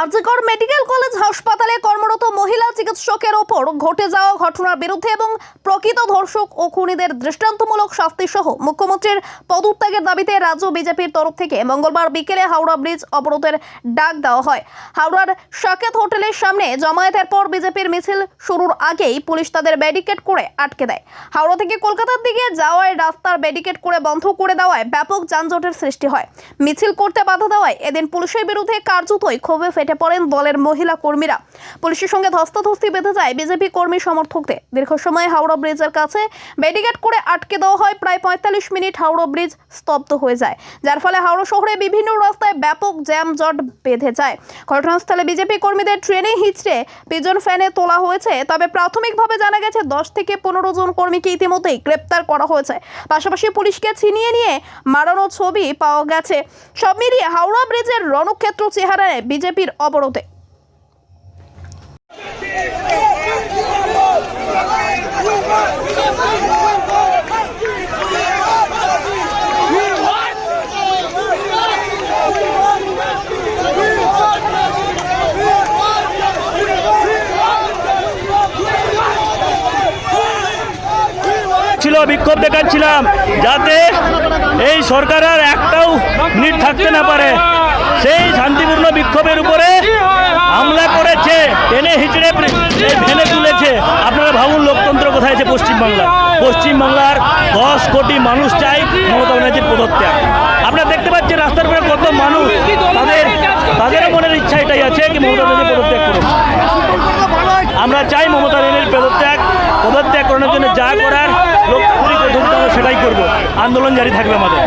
RG Kar medical college হাসপাতালে কর্মরত মহিলা চিকিৎসকের ওপর ঘটে যাওয়া ঘটনার বিরুদ্ধে এবং প্রকৃত ধর্ষক ও খুনিদের দৃষ্টান্তমূলক শাস্তি সহ মুখ্যমন্ত্রীর পদত্যাগের দাবিতে রাজ্য বিজেপির তরফ থেকে মঙ্গলবার বিকেলে হাওড়া ব্রিজ অবরোধের ডাক দেওয়া হয়। হাওড়ার সাকেত হোটেলের সামনে জমায়েতের পর বিজেপির মিছিল শুরুর আগেই পুলিশ তাদের ব্যারিকেড করে আটকে দেয়। হাওড়া থেকে কলকাতার দিকে যাওয়ায় রাস্তার ব্যারিকেড করে বন্ধ করে দেওয়ায় ব্যাপক যানজটের সৃষ্টি হয়। মিছিল করতে বাধা দেওয়ায় এদিন পুলিশের বিরুদ্ধে কার্যতই ক্ষোভে ফেটে পড়েন দলের মহিলা কর্মীরা। পুলিশের সঙ্গে ধস্তাধস্তি বেঁধে যায় বিজেপি কর্মী সমর্থকদের। দীর্ঘ সময় হাওড়া ব্রিজের কাছে ব্যারিকেড করে আটকে দেওয়া হয়, প্রায় পঁয়তাল্লিশ মিনিট হাওড়া ব্রিজ স্তব্ধ হয়ে যায়, যার ফলে হাওড়া শহরে বিভিন্ন রাস্তায় ব্যাপক জ্যাম জট বেঁধে যায়। ঘটনাস্থলে বিজেপি কর্মীদের ট্রেনে হিচড়ে পিজন ফ্যানে তোলা হয়েছে, তবে প্রাথমিকভাবে জানা গেছে দশ থেকে পনেরো জন কর্মীকে ইতিমধ্যেই গ্রেপ্তার করা হয়েছে। পাশাপাশি পুলিশকে ছিনিয়ে নিয়ে মারানো ছবি পাওয়া গেছে। সব মিলিয়ে হাওড়া ব্রিজের রণক্ষেত্র চেহারায় বিজেপির অবরোধে। বিক্ষোভ দেখাচ্ছিলাম যাতে এই সরকার আর একটাও মিনিট থাকতে না পারে। সেই শান্তিপূর্ণ বিক্ষোভের উপরে হামলা করেছে, টেনে হিচড়ে ভেনে তুলেছে। আপনারা ভাবুন লোকতন্ত্র কোথায় আছে পশ্চিমবাংলা পশ্চিমবাংলার দশ কোটি মানুষ চাই মমতা ব্যানার্জির পদত্যাগ। আপনারা দেখতে পাচ্ছেন রাস্তার উপরে কত মানুষ। তাদের তাদেরও মনের ইচ্ছা এটাই আছে কি মমতা ব্যানার্জি পদত্যাগ করুন আমরা চাই মমতা ব্যানার্জির পদত্যাগ পদত্যাগ করানোর জন্য যা করার, লোকতান্ত্রিক সেটাই করব। আন্দোলন জারি থাকবে আমাদের।